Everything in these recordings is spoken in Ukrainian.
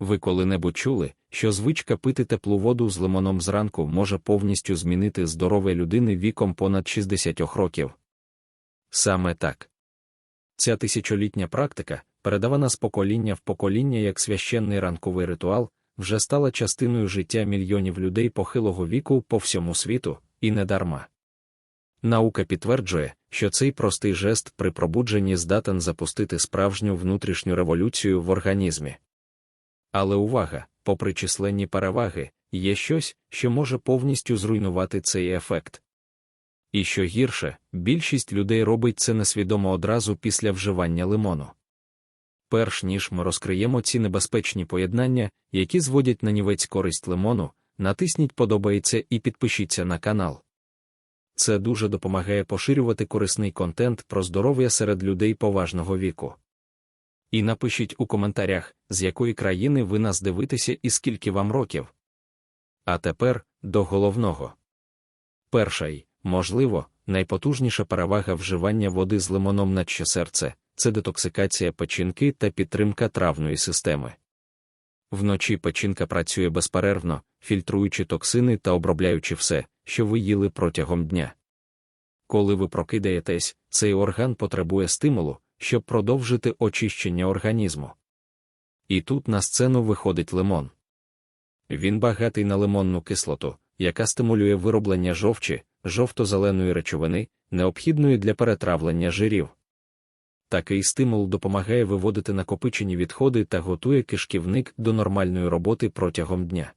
Ви коли-небудь чули, що звичка пити теплу воду з лимоном зранку може повністю змінити здоров'я людини віком понад 60 років? Саме так. Ця тисячолітня практика, передавана з покоління в покоління як священний ранковий ритуал, вже стала частиною життя мільйонів людей похилого віку по всьому світу, і не дарма. Наука підтверджує, що цей простий жест при пробудженні здатен запустити справжню внутрішню революцію в організмі. Але увага, попри численні переваги, є щось, що може повністю зруйнувати цей ефект. І що гірше, більшість людей робить це несвідомо одразу після вживання лимону. Перш ніж ми розкриємо ці небезпечні поєднання, які зводять на нівець користь лимону, натисніть подобається і підпишіться на канал. Це дуже допомагає поширювати корисний контент про здоров'я серед людей поважного віку. І напишіть у коментарях, з якої країни ви нас дивитеся і скільки вам років. А тепер до головного. Перший, можливо, найпотужніша перевага вживання води з лимоном на серце це детоксикація печінки та підтримка травної системи. Вночі печінка працює безперервно, фільтруючи токсини та обробляючи все, що ви їли протягом дня. Коли ви прокидаєтесь, цей орган потребує стимулу, щоб продовжити очищення організму. І тут на сцену виходить лимон. Він багатий на лимонну кислоту, яка стимулює вироблення жовчі, жовто-зеленої речовини, необхідної для перетравлення жирів. Такий стимул допомагає виводити накопичені відходи та готує кишківник до нормальної роботи протягом дня.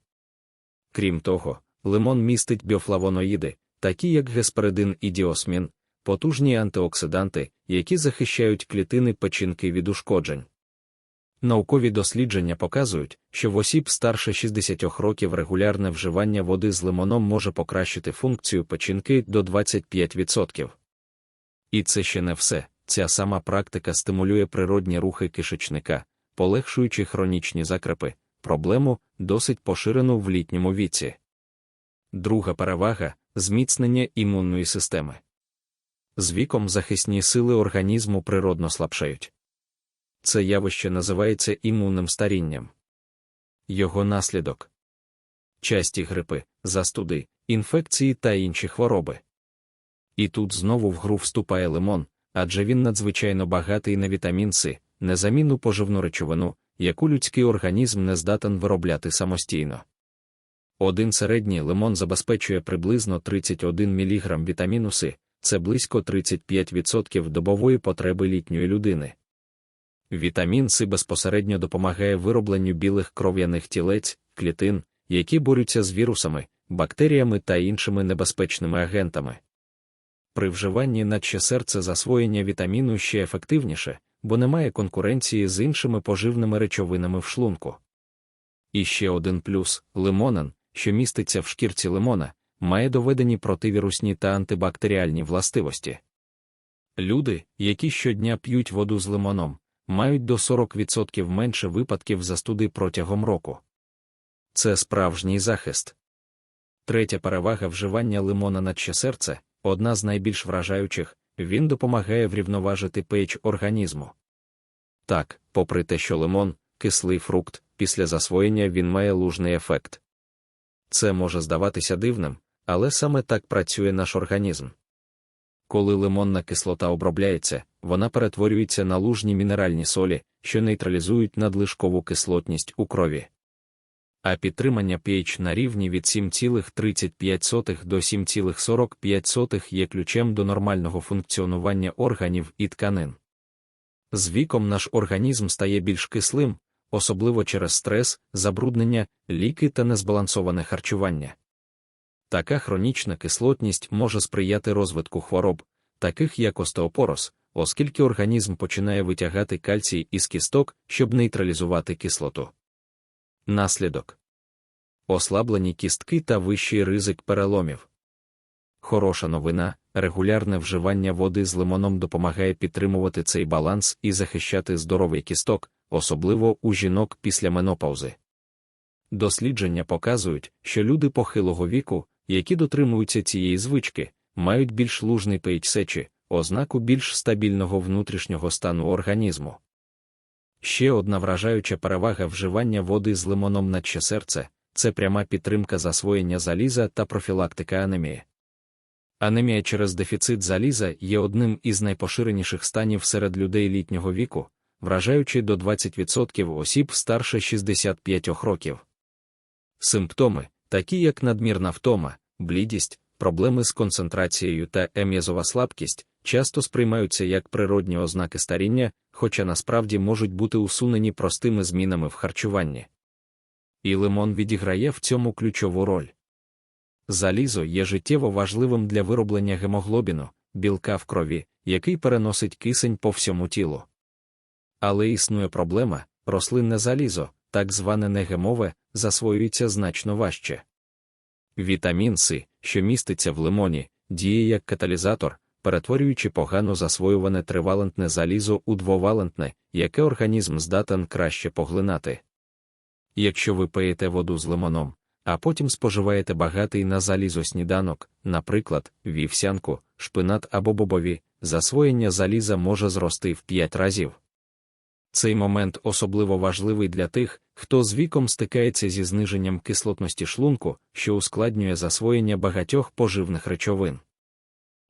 Крім того, лимон містить біофлавоноїди, такі як гесперидин і діосмін, потужні антиоксиданти, які захищають клітини печінки від ушкоджень. Наукові дослідження показують, що в осіб старше 60 років регулярне вживання води з лимоном може покращити функцію печінки до 25%. І це ще не все. Ця сама практика стимулює природні рухи кишечника, полегшуючи хронічні закрепи, проблему, досить поширену в літньому віці. Друга перевага зміцнення імунної системи. З віком захисні сили організму природно слабшають. Це явище називається імунним старінням. Його наслідок часті грипи, застуди, інфекції та інші хвороби. І тут знову в гру вступає лимон, адже він надзвичайно багатий на вітамін С, незамінну поживну речовину, яку людський організм не здатен виробляти самостійно. Один середній лимон забезпечує приблизно 31 мг вітаміну С, це близько 35% добової потреби літньої людини. Вітамін С безпосередньо допомагає виробленню білих кров'яних тілець, клітин, які борються з вірусами, бактеріями та іншими небезпечними агентами. При вживанні наче серце засвоєння вітаміну ще ефективніше, бо немає конкуренції з іншими поживними речовинами в шлунку. І ще один плюс лимонен, що міститься в шкірці лимона, має доведені противірусні та антибактеріальні властивості. Люди, які щодня п'ють воду з лимоном, мають до 40% менше випадків застуди протягом року. Це справжній захист. Третя перевага вживання лимона на серце одна з найбільш вражаючих, він допомагає врівноважити пейдж організму. Так, попри те, що лимон, кислий фрукт, після засвоєння він має лужний ефект. Це може здаватися дивним, але саме так працює наш організм. Коли лимонна кислота обробляється, вона перетворюється на лужні мінеральні солі, що нейтралізують надлишкову кислотність у крові а підтримання pH на рівні від 7,35 до 7,45 є ключем до нормального функціонування органів і тканин. З віком наш організм стає більш кислим, особливо через стрес, забруднення, ліки та незбалансоване харчування. Така хронічна кислотність може сприяти розвитку хвороб, таких як остеопороз, оскільки організм починає витягати кальцій із кісток, щоб нейтралізувати кислоту. Наслідок ослаблені кістки та вищий ризик переломів. Хороша новина, регулярне вживання води з лимоном допомагає підтримувати цей баланс і захищати здоровий кісток, особливо у жінок після менопаузи. Дослідження показують, що люди похилого віку, які дотримуються цієї звички, мають більш лужний пейдж ознаку більш стабільного внутрішнього стану організму. Ще одна вражаюча перевага вживання води з лимоном на серце це пряма підтримка засвоєння заліза та профілактика анемії. Анемія через дефіцит заліза є одним із найпоширеніших станів серед людей літнього віку, вражаючи до 20% осіб старше 65 років. Симптоми, такі як надмірна втома, блідість, проблеми з концентрацією та ем'язова слабкість, часто сприймаються як природні ознаки старіння, хоча насправді можуть бути усунені простими змінами в харчуванні. І лимон відіграє в цьому ключову роль. Залізо є життєво важливим для вироблення гемоглобіну, білка в крові, який переносить кисень по всьому тілу. Але існує проблема рослинне залізо, так зване негемове, засвоюється значно важче. Вітамін С, що міститься в лимоні, діє як каталізатор, перетворюючи погано засвоюване тривалентне залізо у двовалентне, яке організм здатен краще поглинати. Якщо ви пиєте воду з лимоном, а потім споживаєте багатий на залізо сніданок, наприклад, вівсянку, шпинат або бобові, засвоєння заліза може зрости в 5 разів. Цей момент особливо важливий для тих, хто з віком стикається зі зниженням кислотності шлунку, що ускладнює засвоєння багатьох поживних речовин.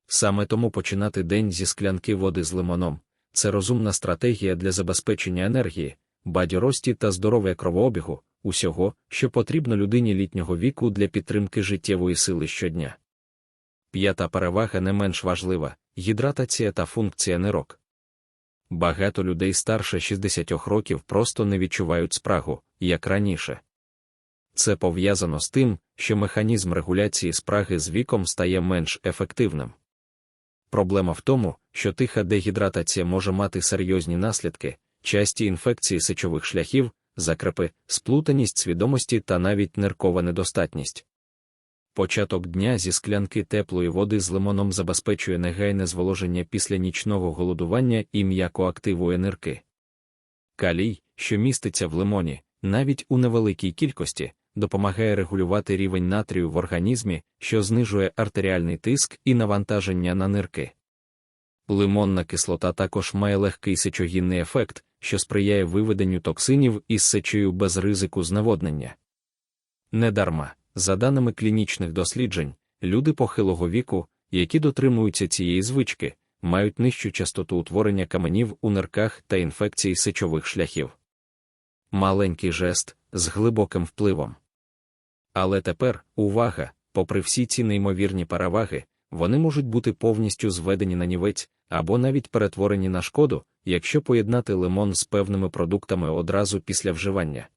Саме тому починати день зі склянки води з лимоном це розумна стратегія для забезпечення енергії, бадьорості та здоров'я кровообігу, усього, що потрібно людині літнього віку для підтримки життєвої сили щодня. П'ята перевага не менш важлива гідратація та функція нирок. Багато людей старше 60 років просто не відчувають спрагу, як раніше. Це пов'язано з тим, що механізм регуляції спраги з віком стає менш ефективним. Проблема в тому, що тиха дегідратація може мати серйозні наслідки, часті інфекції сечових шляхів, закрепи, сплутаність свідомості та навіть ниркова недостатність. Початок дня зі склянки теплої води з лимоном забезпечує негайне зволоження після нічного голодування і м'яко активує нирки. Калій, що міститься в лимоні, навіть у невеликій кількості, допомагає регулювати рівень натрію в організмі, що знижує артеріальний тиск і навантаження на нирки. Лимонна кислота також має легкий сечогінний ефект, що сприяє виведенню токсинів із сечею без ризику зневоднення. Недарма, за даними клінічних досліджень, люди похилого віку, які дотримуються цієї звички, мають нижчу частоту утворення каменів у нирках та інфекцій сечових шляхів. Маленький жест з глибоким впливом. Але тепер, увага, попри всі ці неймовірні переваги, вони можуть бути повністю зведені на нівець або навіть перетворені на шкоду, якщо поєднати лимон з певними продуктами одразу після вживання.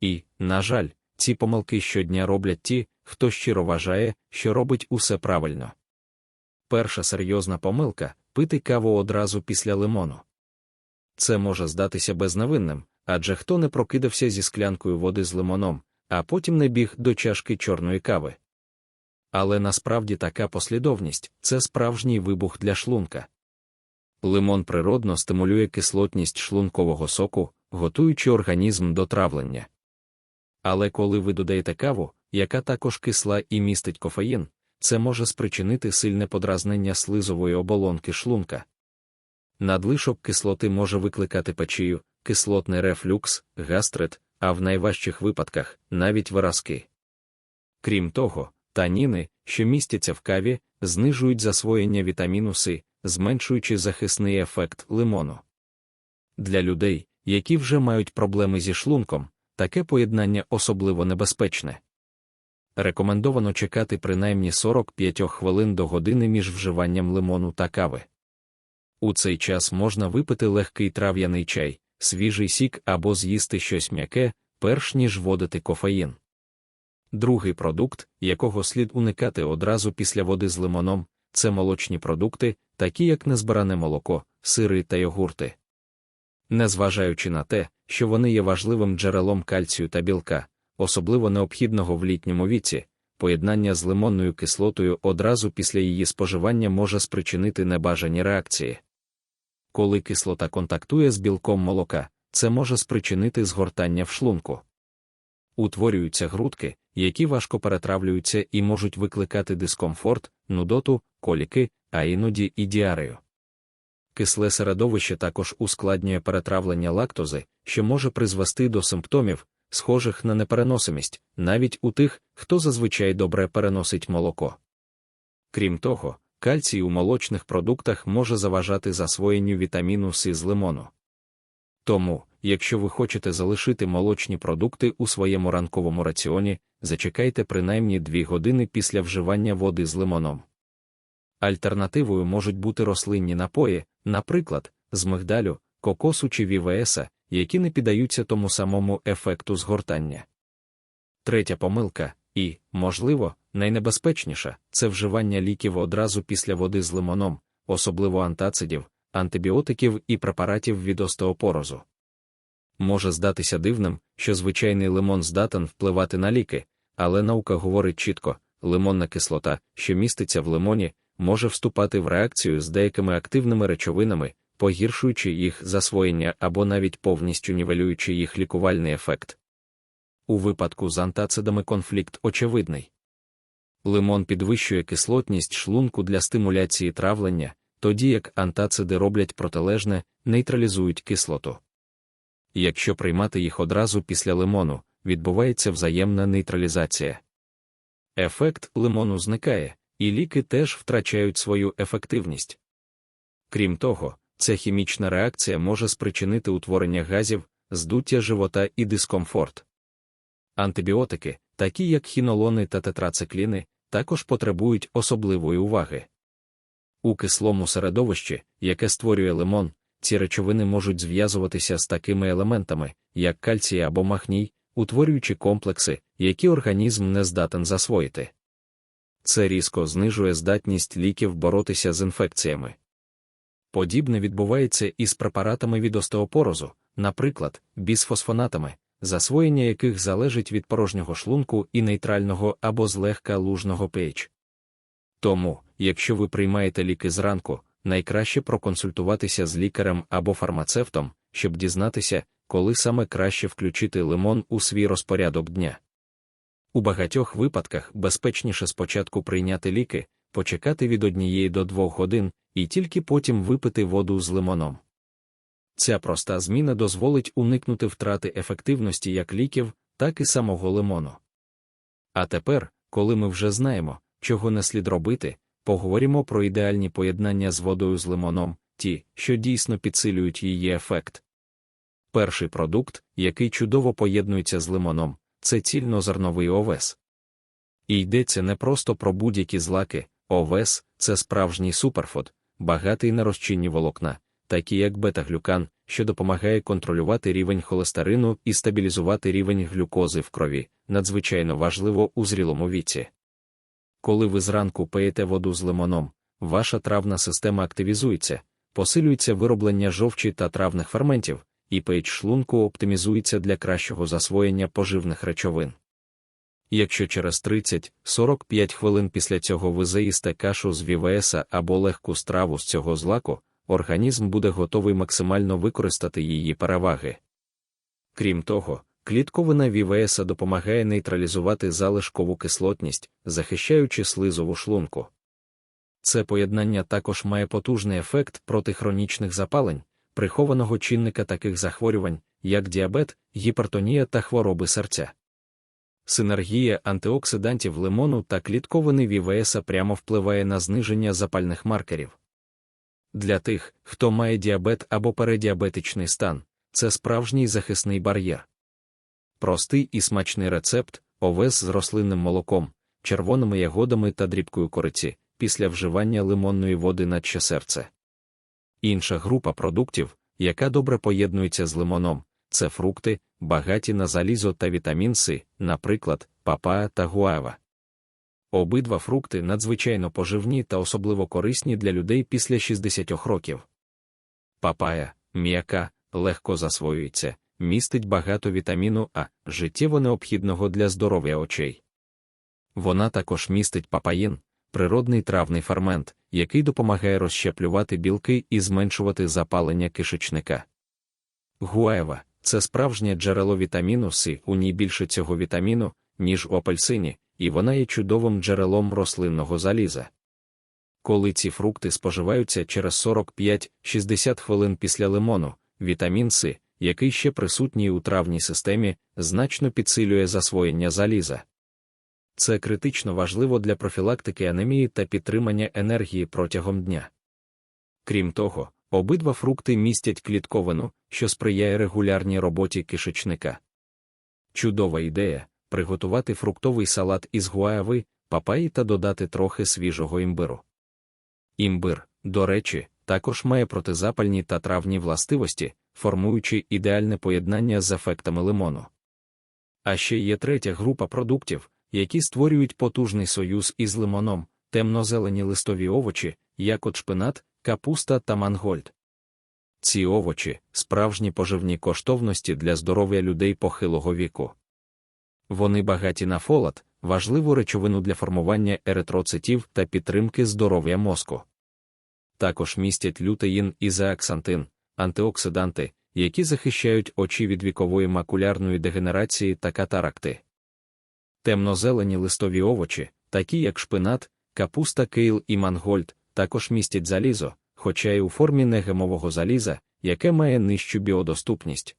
І, на жаль, ці помилки щодня роблять ті, хто щиро вважає, що робить усе правильно. Перша серйозна помилка пити каву одразу після лимону. Це може здатися безневинним, адже хто не прокидався зі склянкою води з лимоном, а потім не біг до чашки чорної кави. Але насправді така послідовність це справжній вибух для шлунка. Лимон природно стимулює кислотність шлункового соку, готуючи організм до травлення. Але коли ви додаєте каву, яка також кисла і містить кофеїн, це може спричинити сильне подразнення слизової оболонки шлунка. Надлишок кислоти може викликати печію, кислотний рефлюкс, гастрит, а в найважчих випадках навіть виразки. Крім того, таніни, що містяться в каві, знижують засвоєння вітаміну С, зменшуючи захисний ефект лимону. Для людей, які вже мають проблеми зі шлунком, таке поєднання особливо небезпечне. Рекомендовано чекати принаймні 45 хвилин до години між вживанням лимону та кави. У цей час можна випити легкий трав'яний чай, свіжий сік або з'їсти щось м'яке, перш ніж вводити кофеїн. Другий продукт, якого слід уникати одразу після води з лимоном, це молочні продукти, такі як незбиране молоко, сири та йогурти. Незважаючи на те, що вони є важливим джерелом кальцію та білка, особливо необхідного в літньому віці, поєднання з лимонною кислотою одразу після її споживання може спричинити небажані реакції. Коли кислота контактує з білком молока, це може спричинити згортання в шлунку. Утворюються грудки, які важко перетравлюються і можуть викликати дискомфорт, нудоту, коліки, а іноді і діарею. Кисле середовище також ускладнює перетравлення лактози, що може призвести до симптомів, схожих на непереносимість, навіть у тих, хто зазвичай добре переносить молоко. Крім того, кальцій у молочних продуктах може заважати засвоєнню вітаміну С з лимону. Тому, якщо ви хочете залишити молочні продукти у своєму ранковому раціоні, зачекайте принаймні 2 години після вживання води з лимоном. Альтернативою можуть бути рослинні напої, наприклад, з мигдалю, кокосу чи вівеса, які не піддаються тому самому ефекту згортання. Третя помилка, і, можливо, найнебезпечніша це вживання ліків одразу після води з лимоном, особливо антацидів, антибіотиків і препаратів від остеопорозу. Може здатися дивним, що звичайний лимон здатен впливати на ліки, але наука говорить чітко, лимонна кислота, що міститься в лимоні, може вступати в реакцію з деякими активними речовинами, погіршуючи їх засвоєння або навіть повністю нівелюючи їх лікувальний ефект. У випадку з антацидами конфлікт очевидний. Лимон підвищує кислотність шлунку для стимуляції травлення, тоді як антациди роблять протилежне, нейтралізують кислоту. Якщо приймати їх одразу після лимону, відбувається взаємна нейтралізація. Ефект лимону зникає, і ліки теж втрачають свою ефективність. Крім того, ця хімічна реакція може спричинити утворення газів, здуття живота і дискомфорт. Антибіотики, такі як хінолони та тетрацикліни, також потребують особливої уваги. У кислому середовищі, яке створює лимон, ці речовини можуть зв'язуватися з такими елементами, як кальцій або махній, утворюючи комплекси, які організм не здатен засвоїти. Це різко знижує здатність ліків боротися з інфекціями. Подібне відбувається і з препаратами від остеопорозу, наприклад, бісфосфонатами, засвоєння яких залежить від порожнього шлунку і нейтрального або злегка лужного pH. Тому, якщо ви приймаєте ліки зранку, найкраще проконсультуватися з лікарем або фармацевтом, щоб дізнатися, коли саме краще включити лимон у свій розпорядок дня. У багатьох випадках безпечніше спочатку прийняти ліки, почекати від однієї до двох годин і тільки потім випити воду з лимоном. Ця проста зміна дозволить уникнути втрати ефективності як ліків, так і самого лимону. А тепер, коли ми вже знаємо, чого не слід робити, поговоримо про ідеальні поєднання з водою з лимоном, ті, що дійсно підсилюють її ефект. Перший продукт, який чудово поєднується з лимоном, це цільнозерновий овес. І йдеться не просто про будь-які злаки, овес це справжній суперфуд, багатий на розчинні волокна, такі як бета-глюкан, що допомагає контролювати рівень холестерину і стабілізувати рівень глюкози в крові, надзвичайно важливо у зрілому віці. Коли ви зранку пиєте воду з лимоном, ваша травна система активізується, посилюється вироблення жовчі та травних ферментів, і пейдж шлунку оптимізується для кращого засвоєння поживних речовин. Якщо через 30-45 хвилин після цього ви заїсте кашу з вівеса або легку страву з цього злаку, організм буде готовий максимально використати її переваги. Крім того, клітковина вівеса допомагає нейтралізувати залишкову кислотність, захищаючи слизову шлунку. Це поєднання також має потужний ефект проти хронічних запалень, прихованого чинника таких захворювань, як діабет, гіпертонія та хвороби серця. Синергія антиоксидантів лимону та клітковини вівеса прямо впливає на зниження запальних маркерів. Для тих, хто має діабет або передіабетичний стан, це справжній захисний бар'єр. Простий і смачний рецепт, овес з рослинним молоком, червоними ягодами та дрібкою кориці, після вживання лимонної води на серце. Інша група продуктів, яка добре поєднується з лимоном, це фрукти, багаті на залізо та вітамін С, наприклад, папая та гуава. Обидва фрукти надзвичайно поживні та особливо корисні для людей після 60 років. Папая, м'яка, легко засвоюється, містить багато вітаміну А, життєво необхідного для здоров'я очей. Вона також містить папаїн, природний травний фермент, який допомагає розщеплювати білки і зменшувати запалення кишечника. Гуаєва це справжнє джерело вітаміну С, у ній більше цього вітаміну, ніж у апельсині, і вона є чудовим джерелом рослинного заліза. коли ці фрукти споживаються через 45-60 хвилин після лимону, вітамін С, який ще присутній у травній системі, значно підсилює засвоєння заліза. Це критично важливо для профілактики анемії та підтримання енергії протягом дня. Крім того, обидва фрукти містять клітковину, що сприяє регулярній роботі кишечника. Чудова ідея приготувати фруктовий салат із гуави, папаї та додати трохи свіжого імбиру. Імбир, до речі, також має протизапальні та травні властивості, формуючи ідеальне поєднання з ефектами лимону. А ще є третя група продуктів, які створюють потужний союз із лимоном, темно-зелені листові овочі, як от шпинат, капуста та мангольд. Ці овочі справжні поживні коштовності для здоров'я людей похилого віку. Вони багаті на фолат, важливу речовину для формування еритроцитів та підтримки здоров'я мозку. Також містять лютеїн і зеаксантин, антиоксиданти, які захищають очі від вікової макулярної дегенерації та катаракти. Темнозелені листові овочі, такі як шпинат, капуста кейл і мангольд, також містять залізо, хоча й у формі негемового заліза, яке має нижчу біодоступність.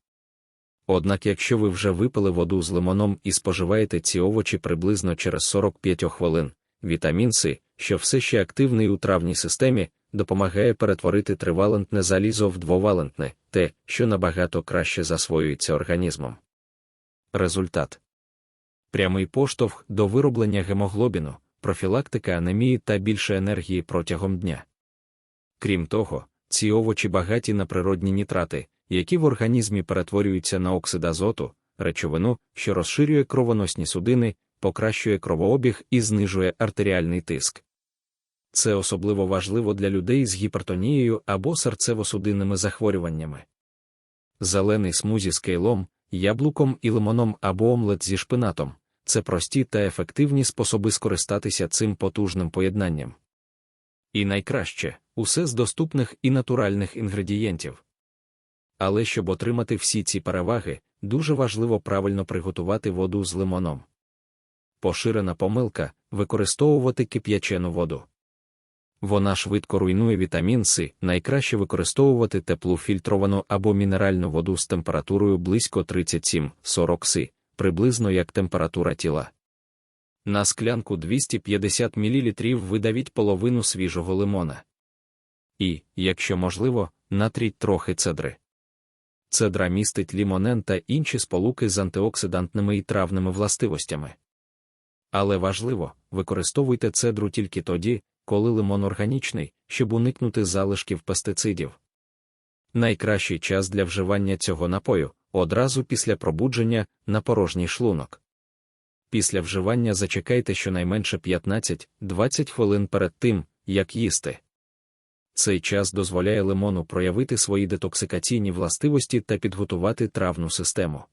Однак, якщо ви вже випили воду з лимоном і споживаєте ці овочі приблизно через 45 хвилин, вітамін С, що все ще активний у травній системі, допомагає перетворити тривалентне залізо в двовалентне, те, що набагато краще засвоюється організмом. Результат прямий поштовх до вироблення гемоглобіну, профілактика анемії та більше енергії протягом дня. Крім того, ці овочі багаті на природні нітрати, які в організмі перетворюються на оксид азоту, речовину, що розширює кровоносні судини, покращує кровообіг і знижує артеріальний тиск. Це особливо важливо для людей з гіпертонією або серцево-судинними захворюваннями. Зелений смузі з кейлом, яблуком і лимоном або омлет зі шпинатом це прості та ефективні способи скористатися цим потужним поєднанням. І найкраще усе з доступних і натуральних інгредієнтів. Але щоб отримати всі ці переваги, дуже важливо правильно приготувати воду з лимоном. Поширена помилка використовувати кип'ячену воду. Вона швидко руйнує вітамін С, найкраще використовувати теплу фільтровану або мінеральну воду з температурою близько 37-40 С, приблизно як температура тіла. На склянку 250 мл видавіть половину свіжого лимона. І, якщо можливо, натріть трохи цедри. Цедра містить лімонен та інші сполуки з антиоксидантними і травними властивостями. Але важливо, використовуйте цедру тільки тоді, коли лимон органічний, щоб уникнути залишків пестицидів. Найкращий час для вживання цього напою одразу після пробудження на порожній шлунок. Після вживання зачекайте щонайменше 15-20 хвилин перед тим, як їсти. Цей час дозволяє лимону проявити свої детоксикаційні властивості та підготувати травну систему.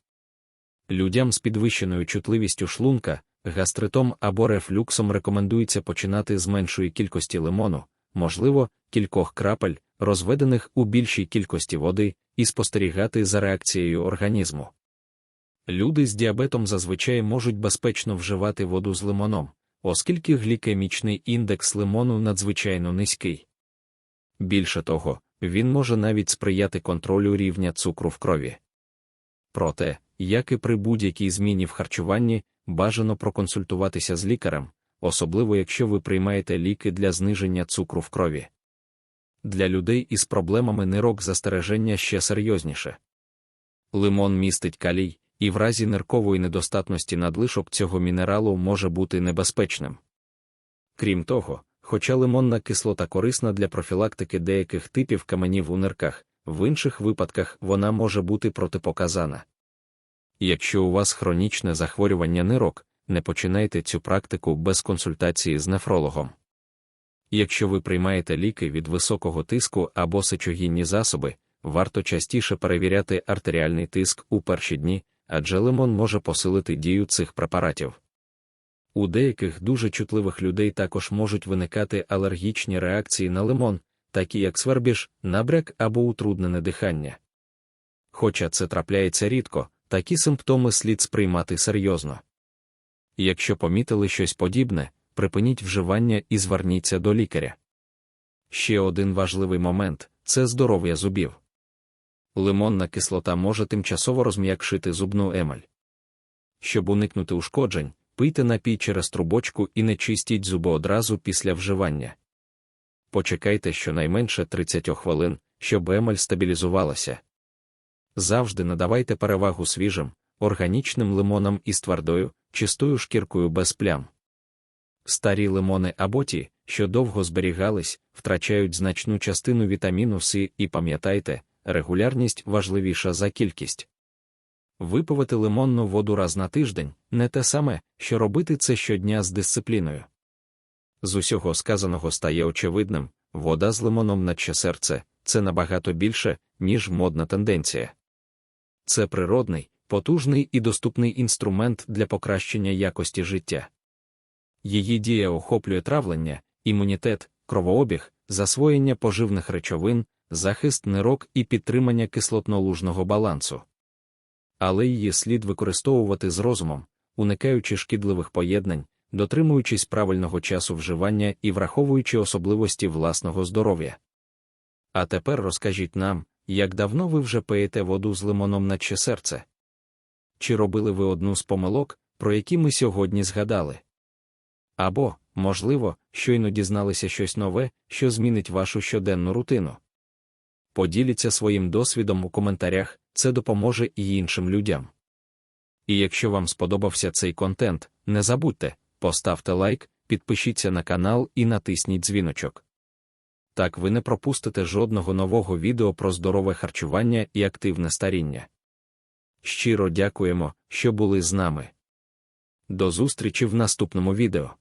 Людям з підвищеною чутливістю шлунка, гастритом або рефлюксом рекомендується починати з меншої кількості лимону, можливо, кількох крапель, розведених у більшій кількості води, і спостерігати за реакцією організму. Люди з діабетом зазвичай можуть безпечно вживати воду з лимоном, оскільки глікемічний індекс лимону надзвичайно низький. Більше того, він може навіть сприяти контролю рівня цукру в крові. Проте, як і при будь-якій зміні в харчуванні, бажано проконсультуватися з лікарем, особливо якщо ви приймаєте ліки для зниження цукру в крові. Для людей із проблемами нирок застереження ще серйозніше. Лимон містить калій, і в разі ниркової недостатності надлишок цього мінералу може бути небезпечним. Крім того, хоча лимонна кислота корисна для профілактики деяких типів каменів у нирках, в інших випадках вона може бути протипоказана. Якщо у вас хронічне захворювання нирок, не починайте цю практику без консультації з нефрологом. Якщо ви приймаєте ліки від високого тиску або сечогінні засоби, варто частіше перевіряти артеріальний тиск у перші дні, адже лимон може посилити дію цих препаратів. У деяких дуже чутливих людей також можуть виникати алергічні реакції на лимон, такі як свербіж, набряк або утруднене дихання. Хоча це трапляється рідко, такі симптоми слід сприймати серйозно. Якщо помітили щось подібне, припиніть вживання і зверніться до лікаря. Ще один важливий момент це здоров'я зубів. Лимонна кислота може тимчасово розм'якшити зубну емаль. Щоб уникнути ушкоджень, пийте напій через трубочку і не чистіть зуби одразу після вживання. Почекайте щонайменше 30 хвилин, щоб емаль стабілізувалася. Завжди надавайте перевагу свіжим, органічним лимонам із твердою, чистою шкіркою без плям. Старі лимони або ті, що довго зберігались, втрачають значну частину вітаміну С і пам'ятайте, регулярність важливіша за кількість. Випивати лимонну воду раз на тиждень не те саме, що робити це щодня з дисципліною. З усього сказаного стає очевидним, вода з лимоном наче серце це набагато більше, ніж модна тенденція. Це природний, потужний і доступний інструмент для покращення якості життя. Її дія охоплює травлення, імунітет, кровообіг, засвоєння поживних речовин, захист нирок і підтримання кислотно-лужного балансу. Але її слід використовувати з розумом, уникаючи шкідливих поєднань, дотримуючись правильного часу вживання і враховуючи особливості власного здоров'я. А тепер розкажіть нам, як давно ви вже пиєте воду з лимоном наче серце? Чи робили ви одну з помилок, про які ми сьогодні згадали? Або, можливо, щойно дізналися щось нове, що змінить вашу щоденну рутину. Поділіться своїм досвідом у коментарях, це допоможе і іншим людям. І якщо вам сподобався цей контент, не забудьте, поставте лайк, підпишіться на канал і натисніть дзвіночок. Так ви не пропустите жодного нового відео про здорове харчування і активне старіння. Щиро дякуємо, що були з нами. До зустрічі в наступному відео.